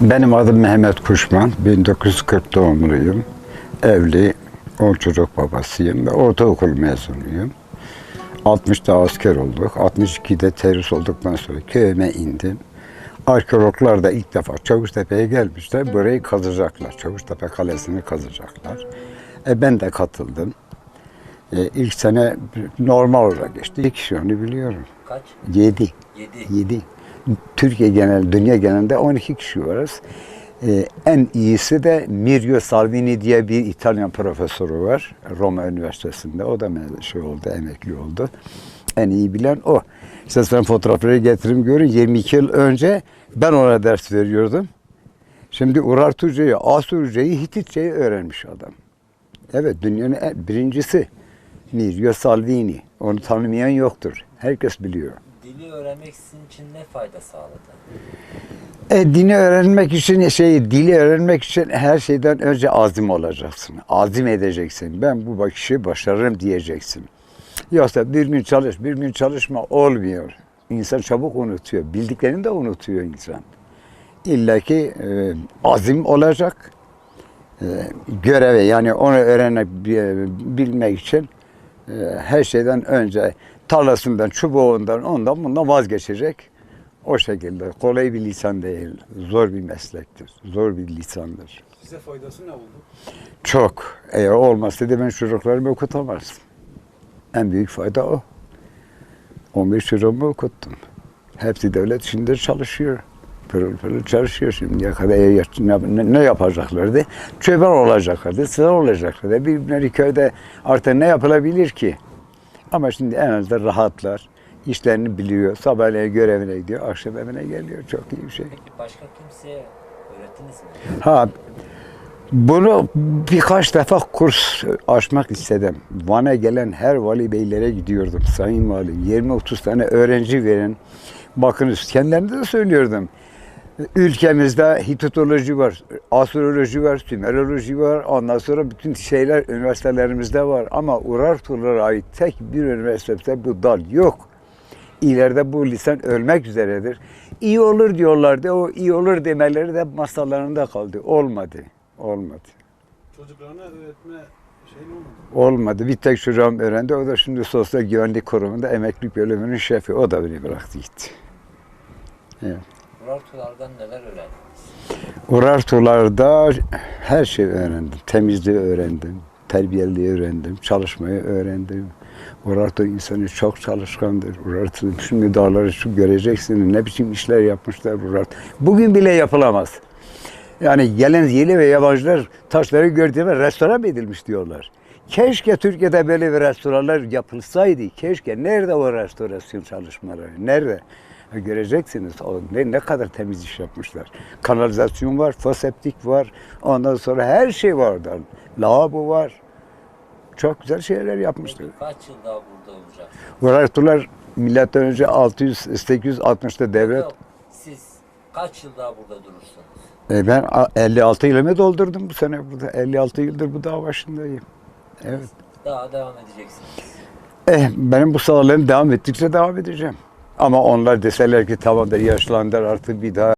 Benim adım Mehmet Kuşman. 1940 doğumluyum. Evli, 10 çocuk babasıyım ve ortaokul mezunuyum. 60'da asker olduk. 62'de terörist olduktan sonra köyüme indim. Arkeologlar da ilk defa Çavuştepe'ye gelmişler. Burayı kazacaklar. Çavuştepe Kalesi'ni kazacaklar. E ben de katıldım. E, ilk sene normal olarak geçti. İlk kişi onu biliyorum. Kaç? 7. 7. 7. Türkiye genel, dünya genelinde 12 kişi varız. Ee, en iyisi de Mirio Salvini diye bir İtalyan profesörü var. Roma Üniversitesi'nde. O da şey oldu, emekli oldu. En iyi bilen o. İşte sen fotoğrafları getireyim görün. 22 yıl önce ben ona ders veriyordum. Şimdi Urartuca'yı, Asurca'yı, Hititçe'yi öğrenmiş adam. Evet, dünyanın birincisi Mirio Salvini. Onu tanımayan yoktur. Herkes biliyor. Dili öğrenmek sizin için ne fayda sağladı? E, dini öğrenmek için, şey, dili öğrenmek için her şeyden önce azim olacaksın. Azim edeceksin. Ben bu bakışı başarırım diyeceksin. Yoksa bir gün çalış, bir gün çalışma olmuyor. İnsan çabuk unutuyor. Bildiklerini de unutuyor insan. İlla ki e, azim olacak. E, göreve yani onu öğrenmek, bi- bilmek için e, her şeyden önce tarlasından, çubuğundan, ondan bundan vazgeçecek. O şekilde. Kolay bir lisan değil. Zor bir meslektir. Zor bir lisandır. Size faydası ne oldu? Çok. Eğer olmasaydı ben çocuklarımı okutamazdım. En büyük fayda o. 15 çocuğumu okuttum. Hepsi devlet içinde çalışıyor. Pırıl pırıl çalışıyor şimdiye kadar. Ne, ne yapacaklardı? Çöber olacaklardı, sıra olacaklardı. Birbirleri köyde artık ne yapılabilir ki? Ama şimdi en azından rahatlar. İşlerini biliyor. Sabahleyin görevine gidiyor, akşam evine geliyor. Çok iyi bir şey. Peki başka kimseye öğrettiniz mi? Ha bunu birkaç defa kurs açmak istedim. Van'a gelen her vali beylere gidiyordum. Sayın valim 20-30 tane öğrenci verin. Bakınız kendilerine de söylüyordum. Ülkemizde Hititoloji var, Astroloji var, Sümeroloji var. Ondan sonra bütün şeyler üniversitelerimizde var. Ama Urartulara ait tek bir üniversitede bu dal yok. İleride bu lisan ölmek üzeredir. İyi olur diyorlardı. O iyi olur demeleri de masalarında kaldı. Olmadı. Olmadı. Çocuklarına öğretme şey ne olmadı? Olmadı. Bir tek çocuğum öğrendi. O da şimdi Sosyal Güvenlik Kurumu'nda emeklilik bölümünün şefi. O da beni bıraktı gitti. Evet. Urartulardan neler öğrendiniz? Urartularda her şeyi öğrendim. Temizliği öğrendim. Terbiyeliği öğrendim. Çalışmayı öğrendim. Urartu insanı çok çalışkandır. Urartu şimdi dağları şu göreceksiniz. Ne biçim işler yapmışlar Urartu. Bugün bile yapılamaz. Yani gelen yeni ve yabancılar taşları gördüğünde restoran edilmiş diyorlar. Keşke Türkiye'de böyle bir restoranlar yapılsaydı. Keşke. Nerede o restorasyon çalışmaları? Nerede? Göreceksiniz ne, ne kadar temiz iş yapmışlar. Kanalizasyon var, foseptik var. Ondan sonra her şey var orada. Lavabo var. Çok güzel şeyler yapmışlar. Peki kaç yıl daha burada olacaksınız? Urartular milattan önce 600 860'ta devlet. Yok, siz kaç yıl daha burada durursunuz? E ben a- 56 yılımı doldurdum bu sene burada. 56 yıldır bu dağ başındayım. Evet. Daha devam edeceksiniz. Eh, benim bu sağlığım devam ettikçe devam edeceğim. Ama onlar deseler ki tamamdır yaşlandılar artık bir daha